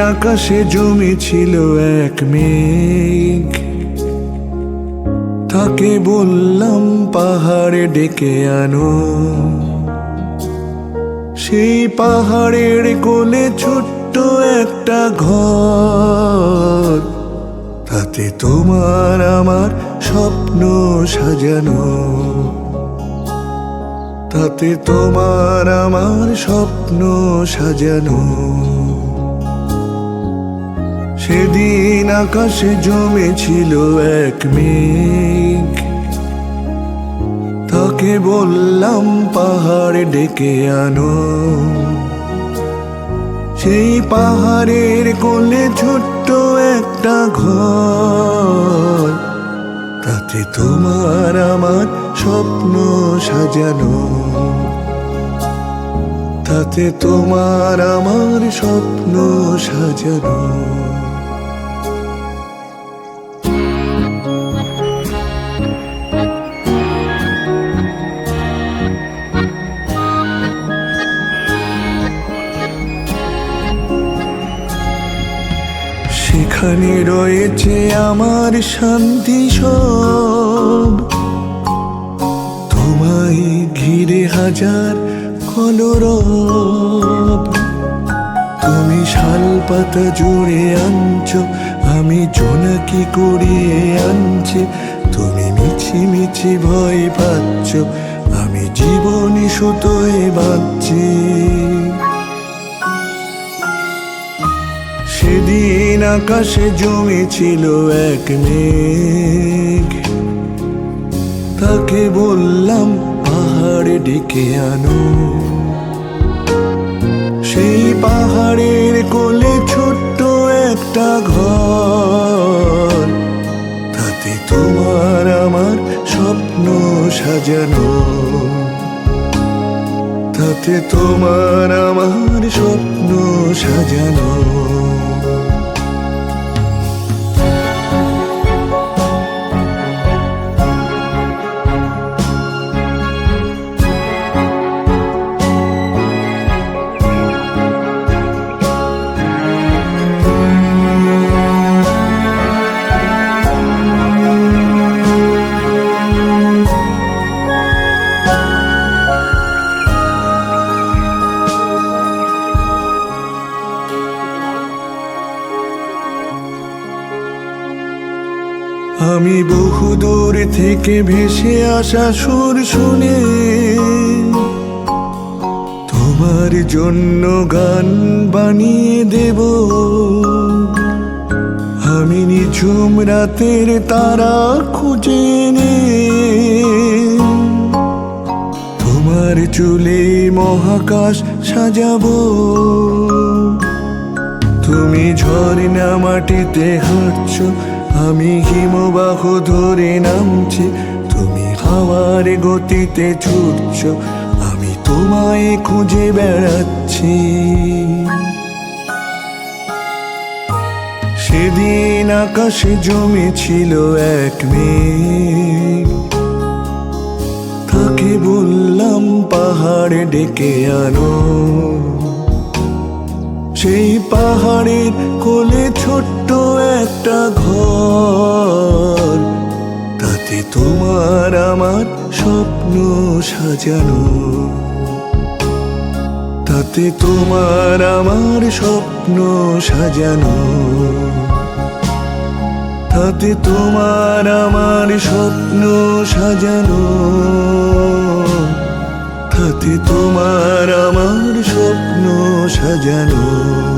আকাশে জমেছিল এক মেঘ। তাকে বললাম, পাহাড়ে ডেকে আনো। সেই পাহাড়ের কোলে ছোট্ট একটা ঘর। তাতে তোমার আমার স্বপ্ন সাজানো। তাতে তোমার আমার স্বপ্ন সাজানো। সেদিন আকাশে জমেছিল এক মেঘ। তাকে বললাম, পাহাড়ে ডেকে আনো। সেই পাহাড়ের কোলে ছোট্ট একটা ঘর। তাতে তোমার আমার স্বপ্ন সাজানো। তাতে তোমার আমার স্বপ্ন সাজানো। সেখানে রয়েছে আমার শান্তি সব। তোমায় ঘিরে হাজার কলরব। তুমি শাল পাতা জুড়ে আনছো, আমি জোনাকি করিয়ে আনছি। তুমি মিছি মিছি ভয় পাচ্ছ, আমি জীবনী সুতোয় বাঁচছি আকাশে জমেছিল এক মেঘ। তাকে বললাম, পাহাড়ে ডেকে আনো। সেই পাহাড়ের কোলে ছোট্ট একটা ঘর। তাতে তোমার আমার স্বপ্ন সাজানো। তাতে তোমার আমার স্বপ্ন সাজানো। আমি বহুদূর থেকে ভেসে আসা সুর শুনে তোমার জন্য গান বানিয়ে দেব। আমি নিঝুম রাতের তারা খুঁজে নে তোমার চুলে মহাকাশ সাজাবো। তুমি ঝর্ণা মাটিতে হাঁটছো আমি হিমবাহ ধরে নামছি, তুমি হাওয়ার গতিতে ছুটছ, আমি তোমায় খুঁজে বেড়াচ্ছি। সেদিন আকাশে জমেছিল এক মেঘ। তাকে বললাম, পাহাড়ে ডেকে আনো। সেই পাহাড়ের কোলে ছোট্ট একটা আমার স্বপ্ন সাজানো। তাতে তোমার আমার স্বপ্ন সাজানো। তাতে তোমার আমার স্বপ্ন সাজানো। তাতে তোমার আমার স্বপ্ন সাজানো।